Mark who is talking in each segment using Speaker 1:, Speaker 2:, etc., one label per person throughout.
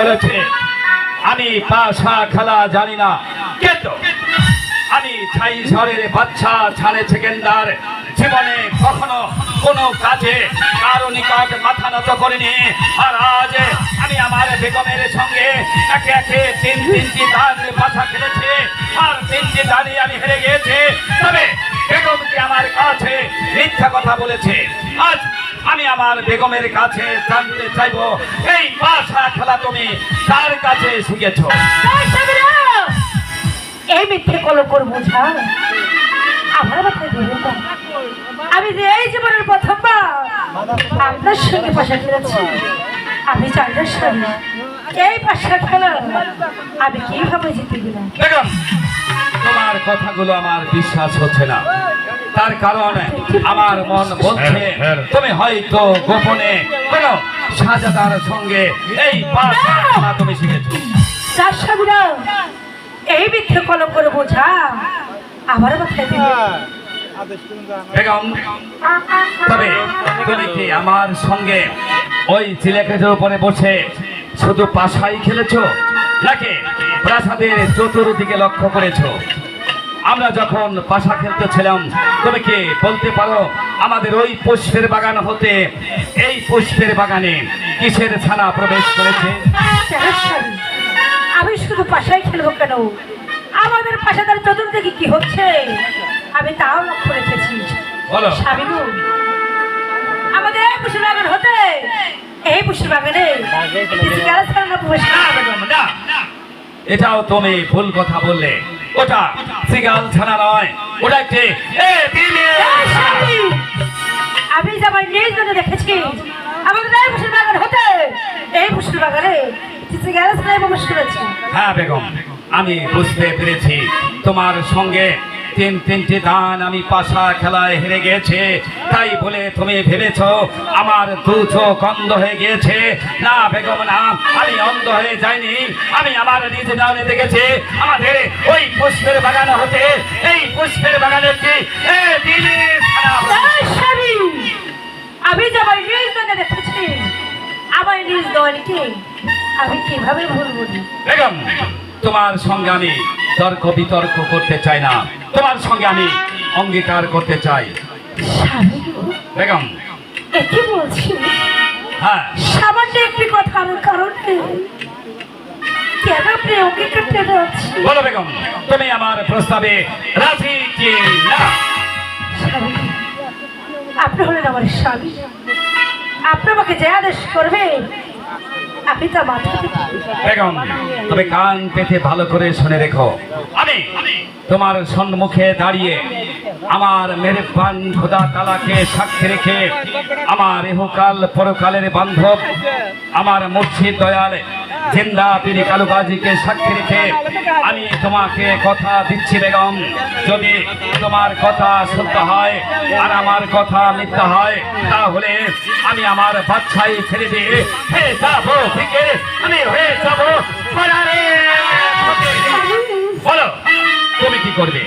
Speaker 1: বলেছে, আমি পাশা খেলা জানি না। কিন্তু আমি ছাই ঝড়ের বাচ্চা ছাড়ে সেকেন্ডার জীবনে কখনো কোনো কাজে কারও নিকট মাথা নত করিনি। আর আজ আমি আমার বেগমের সঙ্গে একে একে তিন তিনটি দান বাছা খেলেছি। আর তিনটি দানই আমি হেরে গিয়েছি। তবে বেগমকে আমার কাছে মিথ্যা কথা বলেছে? আজ আমি আমার বেগমের কাছে জানতে চাইব, এই বাসা খেলা তুমি কার কাছে শিখেছো
Speaker 2: এই মিথ্যে কলঙ্কর বোঝা। আমার আমি যে এই জীবনের প্রথমবার আপনার সঙ্গে পাশা খেলেছি আমি চাইলে স্বামী এই পাশা খেলা আমি কীভাবে জিতে গেলাম?
Speaker 1: তোমার কথাগুলো আমার বিশ্বাস হচ্ছে না। তার কারণ আমার মন বলছে তুমি হয়তো গোপনে কোন সাজাদার সঙ্গে এই তুমি শিখেছো।
Speaker 2: এই মিথ্যে কলঙ্কর বোঝা মাথায়
Speaker 1: বেগম তবে তুমি কি আমার সঙ্গে ওই চিলেকেটের উপরে বসে শুধু পাশাই খেলেছো নাকি প্রাসাদের চতুর্দিকে লক্ষ্য করেছ? আমরা যখন পাশা খেলতেছিলাম তুমি কি বলতে পারো আমাদের ওই পুষ্পের বাগান হতে এই পুষ্পের বাগানে কিসের ছানা প্রবেশ করেছে?
Speaker 2: আমি শুধু পাশাই খেলব কেন? আমাদের পাশাদার চতুর্দিকে কি হচ্ছে? আমি তাও লক্ষ্য রেখেছি। আমাদের এই পুষ্পের বাগান হতে। এই পুষ্পের বাগানে।
Speaker 1: এটাও তুমি ভুল কথা বললে। ওটা সিগাল ছানা নয়। ওটা একটি
Speaker 2: আমি যাবার নিজ জন্য দেখেছি আমাদের এই পুষ্পের বাগান হতে। এই পুষ্পের বাগানে গাছ ছাড়াই প্রবেশ করেছে
Speaker 1: হ্যাঁ বেগম। আমি বুঝতে পেরেছি। তোমার সঙ্গে তিন তিনটি দান আমি পাশা খেলায় হেরে গিয়েছে। তাই বলে তুমি ভেবেছ আমার দু চোখ অন্ধ হয়ে গিয়েছে? না বেগম না আমি অন্ধ হয়ে যাইনি। আমি আমার নিজ দানে দেখেছি আমাদের ওই পুষ্পের বাগান হতে। এই পুষ্পের বাগানের কি এ, দিনের ছানা
Speaker 2: এই স্বামী, আমি নিজ জন্য দেখেছি আমার নিজ দলকে আমি কীভাবে ভুলবো
Speaker 1: বেগম তোমার সঙ্গে আমি তর্ক বিতর্ক করতে চাই না। তোমার সঙ্গে আমি অঙ্গীকার করতে চাই। বেগম।
Speaker 2: বলছি
Speaker 1: হ্যাঁ।
Speaker 2: সামান্য একটি কথার কারণে কেন আপনি
Speaker 1: বলো বেগম তুমি আমার প্রস্তাবে রাজি কি না?
Speaker 2: আপনি হলেন আমার স্বামী। আপনি আমাকে যে আদেশ করবে
Speaker 1: বেগম, তবে কান পেতে ভালো করে শুনে রেখো। আমি তোমার সম্মুখে দাঁড়িয়ে আমার মেরেফান খোদা তালাকে সাক্ষী রেখে আমার এহকাল পরকালের বান্ধব, আমার মুর্শিদ দয়াল জিন্দা তিনি কালুবাজিকে সাক্ষী রেখে আমি তোমাকে কথা দিচ্ছি বেগম। যদি তোমার কথা সত্য হয় আর আমার কথা মিথ্যা হয় তাহলে আমি আমার বাচ্চাই ছেড়ে দিয়ে হয়ে যাব আমি হয়ে যাব। বলো তুমি কি করবে?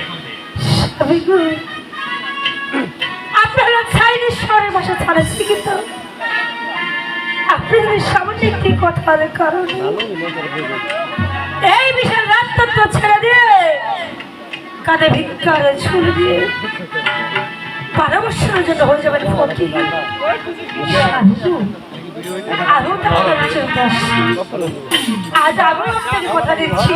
Speaker 2: স্বামী গো, আপনি হলেন চাইনিজ শহরের ভাষা ছাড়াচ্ছি কিন্তু আপনি সামনে একটি কথার কারণে। এই বিশাল রাজতত্ত্ব ছেড়ে দিয়ে কাঁধে ভিক্ষার ছুড়ে দিয়ে পরামর্শের জন্য হয়ে যাবেন ফকির। গো, আরও তাহলে আজ আপনাকে কথা দিচ্ছি।